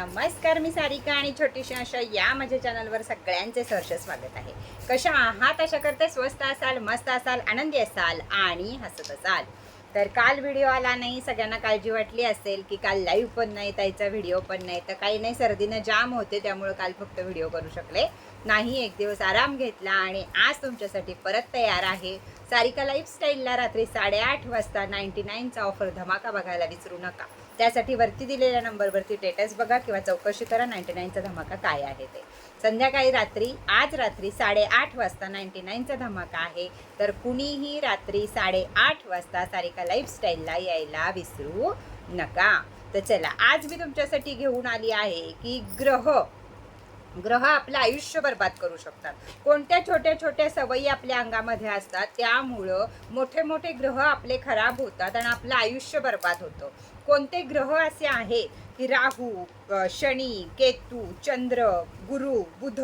नमस्कार मी सारिका आणि छोटीशी अशा या माझ्या चॅनलवर सगळ्यांचे सहर्ष स्वागत आहे. कशा आहात? अशा करते स्वस्त असाल मस्त असाल आनंदी असाल आणि हसत असाल. तर काल व्हिडिओ आला नाही सगळ्यांना काळजी वाटली असेल की काल लाईव्ह पण नाही ताईचा व्हिडिओ पण नाही. तर काही नाही सर्दीनं जाम होते त्यामुळे काल फक्त व्हिडिओ करू शकले. नाही एक दिवस आराम घेतला आणि आज तुमच्यासाठी परत तयार आहे. सारिका लाईफस्टाईलला रात्री साडेआठ वाजता नाईन्टी नाईनचा ऑफर धमाका बघायला विसरू नका. त्यासाठी वरती दिलेल्या नंबरवरती स्टेटस बघा किंवा चौकशी करा. नाईन्टी नाईनचा धमाका काय आहे ते. संध्याकाळी रात्री आज रात्री साडेआठ वाजता नाईन्टी नाईनचा धमाका आहे. तर कुणीही रात्री साडेआठ वाजता सारिका लाईफस्टाईलला यायला विसरू नका. तर चला आज मी तुमच्यासाठी घेऊन आली आहे की ग्रह. ग्रह आपलं आयुष्य बर्बाद करू शकतात. कोणत्या छोट्या छोट्या सवयी आपल्या अंगामध्ये असतात त्यामुळं मोठे मोठे ग्रह आपले खराब होतात आणि आपलं आयुष्य बर्बाद होतं. कोणते ग्रह असे आहेत की राहू शनी केतू चंद्र गुरु बुध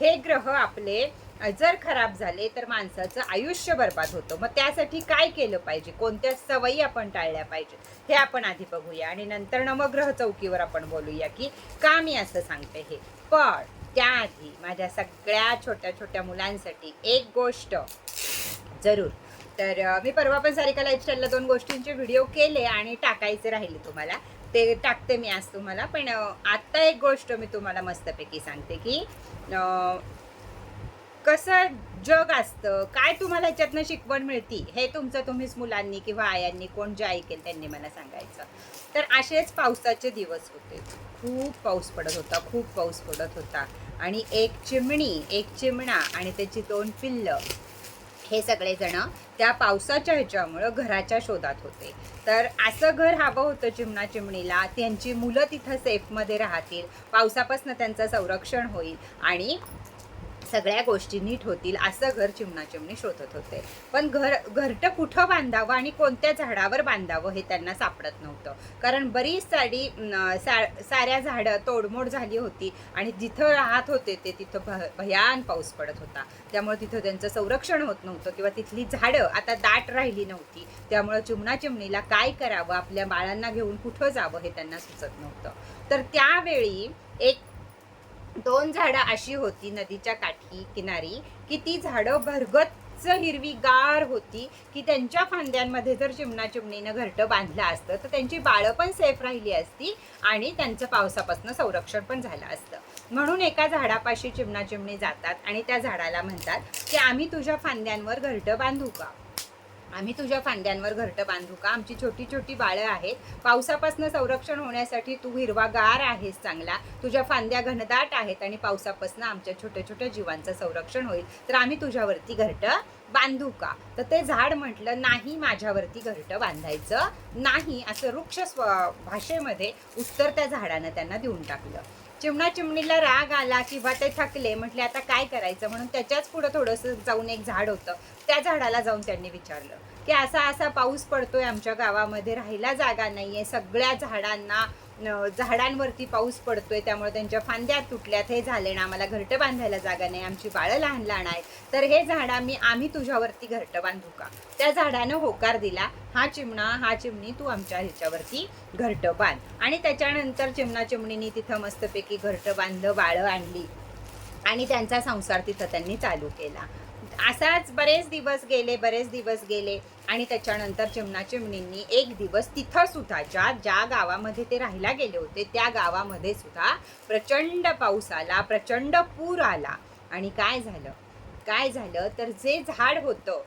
हे ग्रह आपले जर खराब झाले तर माणसाचं आयुष्य बर्बाद होतं. मग त्यासाठी काय केलं पाहिजे? कोणत्या सवयी आपण टाळल्या पाहिजेत? हे आपण आधी बघूया. आणि नंतर नवग्रह चौकीवर आपण बोलूया की का मी असं सांगते हे. पण त्याआधी माझ्या सगळ्या छोट्या छोट्या मुलांसाठी एक गोष्ट जरूर. तर मी परवा पण सारिका लाईफस्टाईलला दोन गोष्टींचे व्हिडिओ केले आणि टाकायचे राहिले तुम्हाला. ते टाकते मी आज तुम्हाला. पण आत्ता एक गोष्ट मी तुम्हाला मस्तपैकी सांगते की कसं जग असतं? काय तुम्हाला याच्यातनं शिकवण मिळती? हे तुमचं तुम्हीच मुलांनी किंवा आयांनी कोण जे ऐकेल त्यांनी मला सांगायचं. तर असेच पावसाचे दिवस होते. खूप पाऊस पडत होता खूप पाऊस पडत होता. आणि एक चिमणी एक चिमणा आणि त्याची दोन पिल्लं हे सगळेजण त्या पावसाच्या ह्याच्यामुळं घराच्या शोधात होते. तर असं घर हवं होतं चिमणा चिमणीला त्यांची मुलं तिथं सेफमध्ये राहतील पावसापासून त्यांचं संरक्षण होईल आणि सगळ्या गोष्टी नीट होतील असं घर चिमणाचिमणी शोधत होते. पण घर घरटं कुठं बांधावं आणि कोणत्या झाडावर बांधावं हे त्यांना सापडत नव्हतं. कारण बरीच साडी सा साऱ्या झाडं तोडमोड झाली होती आणि जिथं राहत होते ते तिथं भ भयान पाऊस पडत होता. त्यामुळे तिथं त्यांचं संरक्षण होत नव्हतं किंवा तिथली झाडं आता दाट राहिली नव्हती. त्यामुळं चिमणाचिमणीला काय करावं आपल्या बाळांना घेऊन कुठं जावं हे त्यांना सुचत नव्हतं. तर त्यावेळी एक दोन झाडं अशी होती नदीच्या काठी किनारी की ती झाडं भरगच्च हिरवीगार होती की त्यांच्या फांद्यांमध्ये जर चिमणा चिमणीनं घरटं बांधलं असतं तर त्यांची बाळं पण सेफ राहिली असती आणि त्यांचं पावसापासून संरक्षण पण झालं असतं. म्हणून एका झाडापाशी चिमणा चिमणी जातात आणि त्या झाडाला म्हणतात की आम्ही तुझ्या फांद्यांवर घरटं बांधू का? आम्ही तुझ्या फांद्यांवर घरटं बांधू का? आमची छोटी छोटी बाळं आहेत. पावसापासून संरक्षण होण्यासाठी तू हिरवागार आहेस चांगला. तुझ्या फांद्या घनदाट आहेत आणि पावसापासून आमच्या छोट्या छोट्या जीवांचं संरक्षण होईल. तर आम्ही तुझ्यावरती घरटं बांधू का? तर ते झाड म्हटलं नाही माझ्यावरती घरटं बांधायचं नाही. असं वृक्ष स्व भाषेमध्ये उत्तर त्या झाडानं त्यांना देऊन टाकलं. चिमणा चिमणीला राग आला किंवा ते थकले म्हटले आता काय करायचं? म्हणून त्याच्याच पुढं थोडंसं जाऊन एक झाड होतं. त्या झाडाला जाऊन त्यांनी विचारलं की असा असा पाऊस पडतोय आमच्या गावामध्ये राहायला जागा नाही आहे सगळ्या झाडांना झाडांवरती पाऊस पडतोय त्यामुळे त्यांच्या फांद्या तुटल्यात. हे झाले ना आम्हाला घरटं बांधायला जागा नाही. आमची बाळं लहान लहान आहेत. तर हे झाड आम्ही आम्ही तुझ्यावरती घरटं बांधू का? त्या झाडानं होकार दिला. हा चिमणा हा चिमणी तू आमच्या ह्याच्यावरती घरटं बांध. आणि त्याच्यानंतर चिमणा चिमणीनी तिथं मस्तपैकी घरटं बांधलं बाळं आणली. आणि त्यांचा संसार तिथं त्यांनी चालू केला. असाच बरेच दिवस गेले बरेच दिवस गेले आणि त्याच्यानंतर चिमणा चिमणींनी एक दिवस तिथं सुद्धा ज्या ज्या गावामध्ये ते राहायला गेले होते त्या गावामध्ये सुद्धा प्रचंड पाऊस आला प्रचंड पूर आला. आणि काय झालं? काय झालं? तर जे झाड होतं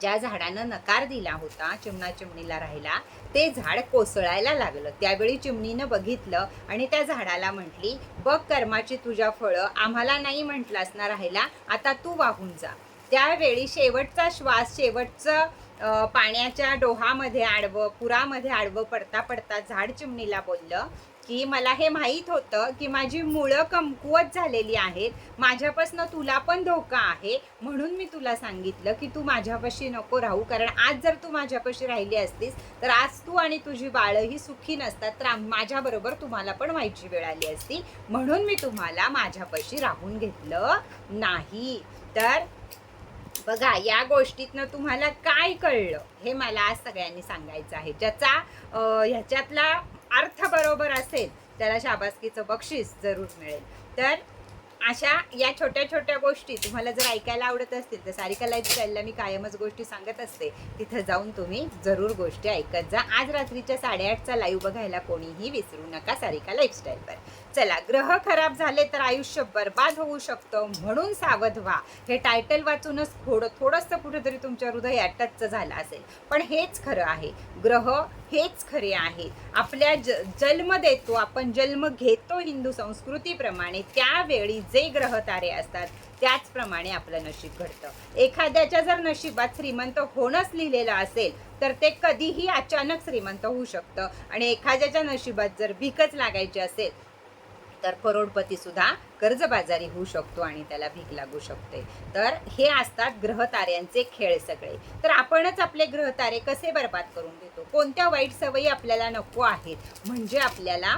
ज्या झाडानं नकार दिला होता चिमणा चिमणीला राहायला ते झाड कोसळायला लागलं. त्यावेळी चिमणीनं बघितलं आणि त्या झाडाला म्हटली बघ कर्माची तुझ्या फळं आम्हाला नाही म्हटलास ना राहायला आता तू वाहून जा. त्यावेळी शेवटचा श्वास शेवटचं पाण्याच्या डोहामध्ये आडवं पुरामध्ये आडवं पडता पडता झाड चिमणीला बोललं की मला हे माहीत होतं की माझी मुळं कमकुवत झालेली आहेत. माझ्यापासनं तुला पण धोका आहे. म्हणून मी तुला सांगितलं की तू माझ्यापाशी नको राहू. कारण आज जर तू माझ्यापाशी राहिली असतीस तर आज तू आणि तुझी बाळं ही सुखी नसतात. तर माझ्याबरोबर तुम्हाला पण व्हायची वेळ आली असती. म्हणून मी तुम्हाला माझ्यापाशी राहून घेतलं नाही. तर बघा या गोष्टीतनं तुम्हाला काय कळलं हे मला आज सगळ्यांनी सांगायचं आहे. ज्याचा ह्याच्यातला अर्थ बरोबर असेल त्याला शाबासकीचं बक्षीस जरूर मिळेल. तर अशा या छोट्या छोट्या गोष्टी तुम्हाला जर ऐकायला आवडत असतील तर सारिका लाईफस्टाईलला मी कायमच गोष्टी सांगत असते. तिथं जाऊन तुम्ही जरूर गोष्टी ऐकत जा. आज रात्रीच्या साडेआठचा लाईव्ह बघायला कोणीही विसरू नका सारिका लाईफस्टाईलवर चला ग्रह खराब झाले तर आयुष्य बर्बाद होऊ शकतं म्हणून सावध व्हा. हे टायटल वाचूनच थोडं थोडंसं कुठेतरी तुमच्या हृदयात टच झालं असेल. पण हेच खरं आहे. ग्रह हेच खरे आहे आपल्या ज जन्म देतो आपण जन्म घेतो हिंदू संस्कृतीप्रमाणे त्यावेळी जे ग्रह तारे असतात त्याचप्रमाणे आपलं नशीब घडतं. एखाद्याच्या जर नशिबात श्रीमंत होणंच लिहिलेलं असेल तर ते कधीही अचानक श्रीमंत होऊ शकतं. आणि एखाद्याच्या नशिबात जर भीकच लागायची असेल तर करोडपती सुद्धा कर्जबाजारी होऊ शकतो आणि त्याला भीक लागू शकते. तर हे असतात ग्रहताऱ्यांचे खेळ सगळे. तर आपणच आपले ग्रहतारे कसे बर्बाद करून देतो? कोणत्या वाईट सवयी आपल्याला नको आहेत? म्हणजे आपल्याला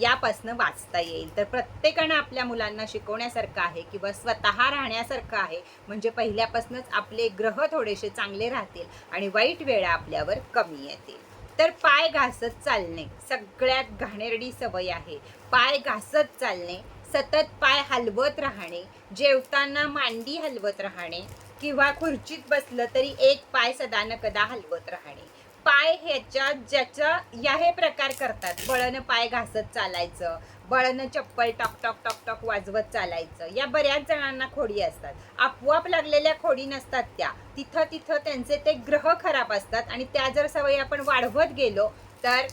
यापासनं वाचता येईल. तर प्रत्येकानं आपल्या मुलांना शिकवण्यासारखं आहे किंवा स्वतः राहण्यासारखं आहे म्हणजे पहिल्यापासूनच आपले ग्रह थोडेसे चांगले राहतील आणि वाईट वेळा आपल्यावर कमी येतील. तर पाय घासत चालणे. सगळ्यात घाणेरडी सवय आहे. पाय घासत चालणे सतत पाय हलवत राहणे जेवताना मांडी हलवत राहणे किंवा खुर्चीत बसलं तरी एक पाय सदान कदा हलवत राहणे. पाय ह्याच्या ज्याच्या या हे प्रकार करतात. बळनं पाय घासत चालायचं. बळनं चप्पल टॉक टॉक टॉक टॉक वाजवत चालायचं. या बऱ्याच जणांना खोडी असतात. आपोआप लागलेल्या खोडी नसतात त्या. तिथं तिथं त्यांचे ते ग्रह खराब असतात आणि त्या जर सवयी आपण वाढवत गेलो तर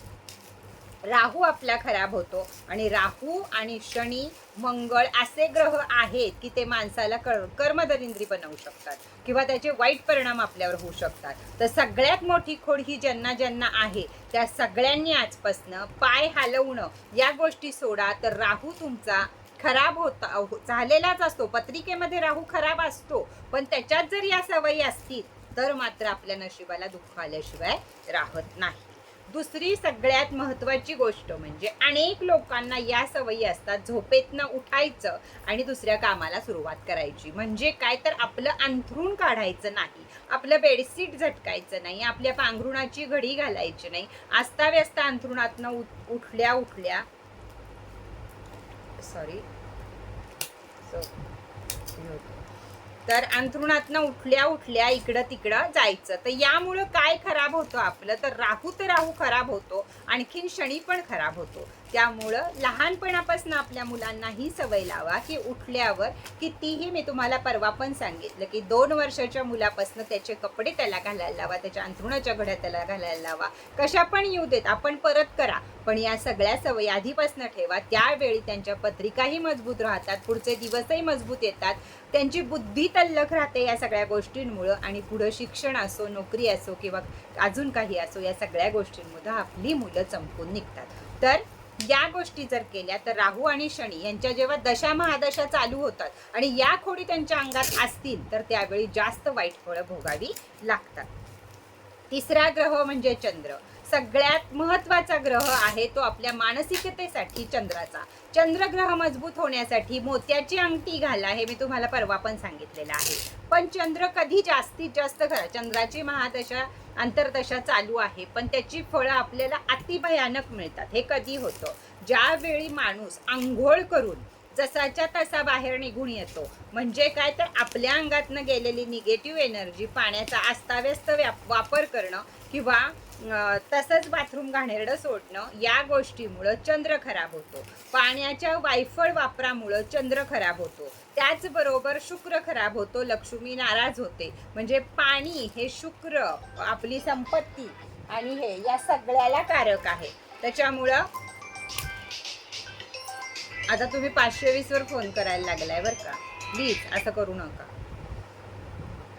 राहू आपला खराब होतो. आणि राहू आणि शनी मंगळ असे ग्रह आहेत की ते माणसाला कर कर्मदरिंद्री बनवू शकतात. किंवा त्याचे वाईट परिणाम आपल्यावर होऊ शकतात. तर सगळ्यात मोठी खोड ही ज्यांना ज्यांना आहे त्या सगळ्यांनी आजपासनं पाय हलवणं या गोष्टी सोडा. तर राहू तुमचा खराब होता हो- झालेलाच असतो. पत्रिकेमध्ये राहू खराब असतो. पण त्याच्यात जर या सवयी असतील तर मात्र आपल्या नशिबाला दुःख आल्याशिवाय राहत नाही. दुसरी सगळ्यात महत्त्वाची गोष्ट म्हणजे अनेक लोकांना या सवयी असतात झोपेतनं उठायचं आणि दुसऱ्या कामाला सुरुवात करायची. म्हणजे काय? तर आपलं अंथरूण काढायचं नाही आपलं बेडशीट झटकायचं नाही आपल्या पांघरुणाची घडी घालायची नाही. आस्ताव्यस्त अंथरुणातनं उठ- उठल्या उठल्या सॉरी तर अंथरुणातनं उठल्या उठल्या इकडं तिकडं जायचं. तर यामुळं काय खराब होतं आपलं? तर राहू तर राहू खराब होतो. आणखीन शनी पण खराब होतो. त्यामुळं लहानपणापासून आपल्या मुलांना ही सवय लावा की उठल्यावर कितीही मी तुम्हाला परवा पण सांगितलं की दोन वर्षाच्या मुलापासून त्याचे कपडे त्याला घालायला लावा त्याच्या अंथरुणाच्या घड्या त्याला घालायला लावा. कशा पण येऊ देत आपण परत करा. पण या सगळ्या सवयी आधीपासून ठेवा. त्यावेळी त्यांच्या पत्रिकाही मजबूत राहतात पुढचे दिवसही मजबूत येतात. त्यांची बुद्धी तल्लख राहते या सगळ्या गोष्टींमुळं आणि पुढं शिक्षण असो नोकरी असो किंवा अजून काही असो या सगळ्या गोष्टींमुळं आपली मुलं चमकून निघतात. तर या गोष्टी जर केल्या तर राहू आणि शनी यांच्या जेव्हा दशा महादशा चालू होतात आणि या खोडी त्यांच्या अंगात असतील तर त्यावेळी जास्त वाईट फळं भोगावी लागतात. तिसरा ग्रह म्हणजे चंद्र. सगळ्यात महत्त्वाचा ग्रह आहे तो आपल्या मानसिकतेसाठी चंद्राचा. चंद्रग्रह मजबूत होण्यासाठी मोत्याची अंगठी घाला हे मी तुम्हाला परवा पण सांगितलेलं आहे. पण चंद्र कधी जास्तीत जास्त घरा चंद्राची महादशा अंतर्दशा चालू आहे पण त्याची फळं आपल्याला अतिभयानक मिळतात. हे कधी होतं? ज्यावेळी माणूस आंघोळ करून जसाच्या तसा बाहेर निघून येतो. म्हणजे काय? तर आपल्या अंगातनं गेलेली निगेटिव्ह एनर्जी पाण्याचा अस्ताव्यस्त व्या वापर करणं किंवा तसंच बाथरूम घाणेरडं सोडणं या गोष्टीमुळं चंद्र खराब होतो. पाण्याच्या वायफळ वापरामुळं चंद्र खराब होतो. त्याचबरोबर शुक्र खराब होतो लक्ष्मी नाराज होते. म्हणजे पाणी हे शुक्र आपली संपत्ती आणि हे या सगळ्याला कारक आहे. त्याच्यामुळं आता तुम्ही पाचशे वीसवर फोन करायला लागलाय बरं का. प्लीज असं करू नका.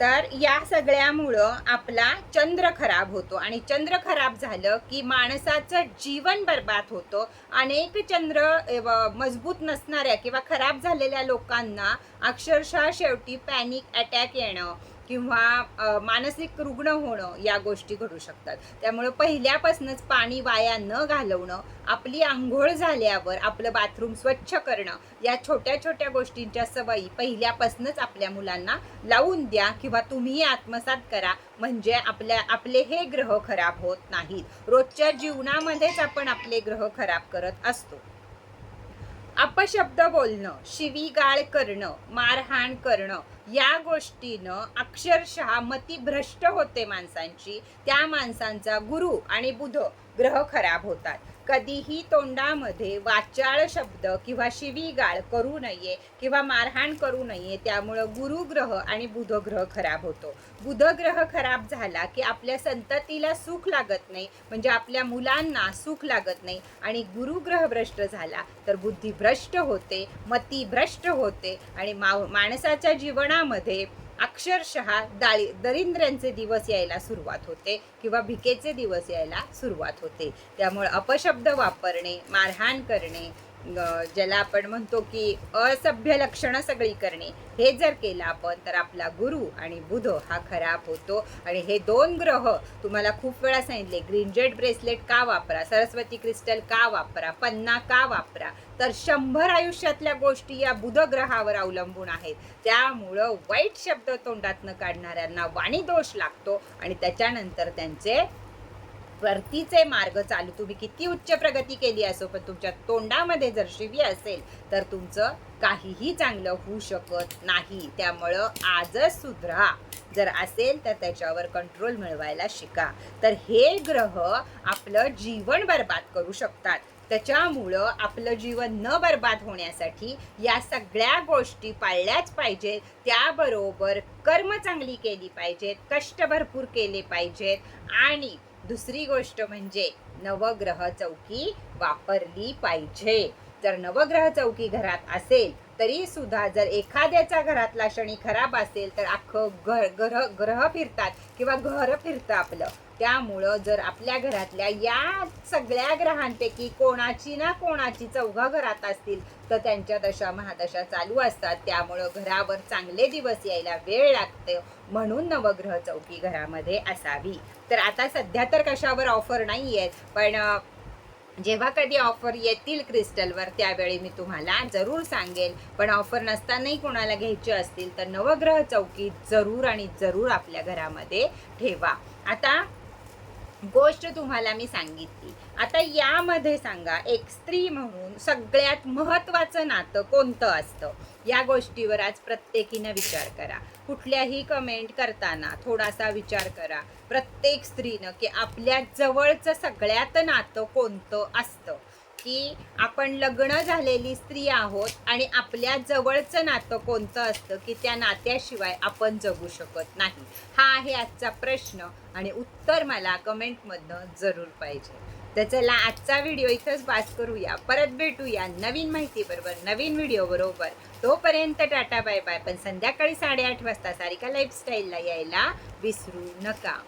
तर या सगळ्यामुळं आपला चंद्र खराब होतो आणि चंद्र खराब झालं की माणसाचं जीवन बर्बाद होतं. अनेक चंद्र मजबूत नसणाऱ्या किंवा खराब झालेल्या लोकांना अक्षरशः शेवटी पॅनिक अटॅक येणं. किंवा मानसिक रुग्ण होणं या गोष्टी घडू शकतात. त्यामुळं पहिल्यापासूनच पाणी वाया न घालवणं आपली आंघोळ झाल्यावर आपलं बाथरूम स्वच्छ करणं या छोट्या छोट्या गोष्टींच्या सवयी पहिल्यापासूनच आपल्या मुलांना लावून द्या किंवा तुम्ही आत्मसात करा. म्हणजे आपल्या आपले हे ग्रह खराब होत नाहीत. रोजच्या जीवनामध्येच आपण आपले ग्रह खराब करत असतो. अपशब्द बोलणं शिवीगाळ करणं मारहाण करणं या गोष्टीनं अक्षरशः मतिभ्रष्ट होते माणसांची. त्या माणसांचा गुरु आणि बुध ग्रह खराब होतात. कधीही तोंडामध्ये वाचाळ शब्द किंवा शिवीगाळ करू नये किंवा मारहाण करू नये त्यामुळं गुरुग्रह आणि बुधग्रह खराब होतो. बुधग्रह खराब झाला की आपल्या संततीला सुख लागत नाही म्हणजे आपल्या मुलांना सुख लागत नाही. आणि गुरुग्रह भ्रष्ट झाला तर बुद्धी भ्रष्ट होते मती भ्रष्ट होते. आणि मा माणसाच्या जीवनामध्ये अक्षरशः दाळी दरिद्र्यांचे दिवस यायला सुरुवात होते किंवा भिकेचे दिवस यायला सुरुवात होते. त्यामुळे अपशब्द वापरणे मारहाण करणे ज्याला आपण म्हणतो की असभ्य लक्षणं सगळी करणे हे जर केलं आपण तर आपला गुरु आणि बुध हा खराब होतो. आणि हे दोन ग्रह तुम्हाला खूप वेळा सांगितले ग्रीनजेट ब्रेसलेट का वापरा सरस्वती क्रिस्टल का वापरा पन्ना का वापरा तर शंभर आयुष्यातल्या गोष्टी या बुधग्रहावर अवलंबून आहेत. त्यामुळं वाईट शब्द तोंडातनं काढणाऱ्यांना वाणी दोष लागतो आणि त्याच्यानंतर त्यांचे वरतीचे मार्ग चालू. तुम्ही किती उच्च प्रगती केली असो पण तुमच्या तोंडामध्ये जर शिवी असेल तर तुमचं काहीही चांगलं होऊ शकत नाही. त्यामुळं आजच सुधरा. जर असेल तर त्याच्यावर कंट्रोल मिळवायला शिका. तर हे ग्रह आपलं जीवन बर्बाद करू शकतात. त्याच्यामुळं आपलं जीवन न बर्बाद होण्यासाठी या सगळ्या गोष्टी पाळल्याच पाहिजेत. त्याबरोबर कर्म चांगली केली पाहिजेत कष्ट भरपूर केले पाहिजेत. आणि दुसरी गोष्ट म्हणजे नवग्रह चौकी वापरली पाहिजे. जर नवग्रह चौकी घरात असेल तरी सुद्धा जर एखाद्याच्या घरातला शनी खराब असेल तर अख्खं घर ग्रह ग्रह फिरतात किंवा घर फिरतं आपलं. त्यामुळं जर आपल्या घरातल्या या सगळ्या ग्रहांपैकी कोणाची ना कोणाची चौघा घरात असतील तर त्यांच्या दशा महादशा चालू असतात. त्यामुळं घरावर चांगले दिवस यायला वेळ लागते. म्हणून नवग्रह चौकी घरामध्ये असावी. तर आता सध्या तर कशावर ऑफर नाही आहेत पण जेव्हा कधी ऑफर येतील क्रिस्टलवर त्यावेळी मी तुम्हाला जरूर सांगेल पण ऑफर नसतानाही कोणाला घ्यायची असतील तर नवग्रह चौकी जरूर आणि जरूर आपल्या घरामध्ये ठेवा. आता गोष्ट तुम्हाला मी सांगितली. आता यामध्ये सांगा एक स्त्री म्हणून सगळ्यात महत्त्वाचं नातं कोणतं असतं? या गोष्टीवर आज प्रत्येकीनं विचार करा. कुठल्याही कमेंट करताना थोडासा विचार करा. प्रत्येक स्त्रीनं की आपल्या जवळचं सगळ्यात नातं कोणतं असतं? की आपण लग्न झालेली स्त्री आहोत आणि आपल्या जवळचं नातं कोणतं असतं? की त्या नात्याशिवाय आपण जगू शकत नाही? हा आहे आजचा प्रश्न आणि उत्तर मला कमेंटमधनं जरूर पाहिजे. तर चला आजचा व्हिडिओ इथंच पास करूया. परत भेटूया नवीन माहितीबरोबर नवीन व्हिडिओ बरोबर. तोपर्यंत टाटा बाय बाय. पण संध्याकाळी साडेआठ वाजता सारिका लाईफस्टाईलला यायला विसरू नका.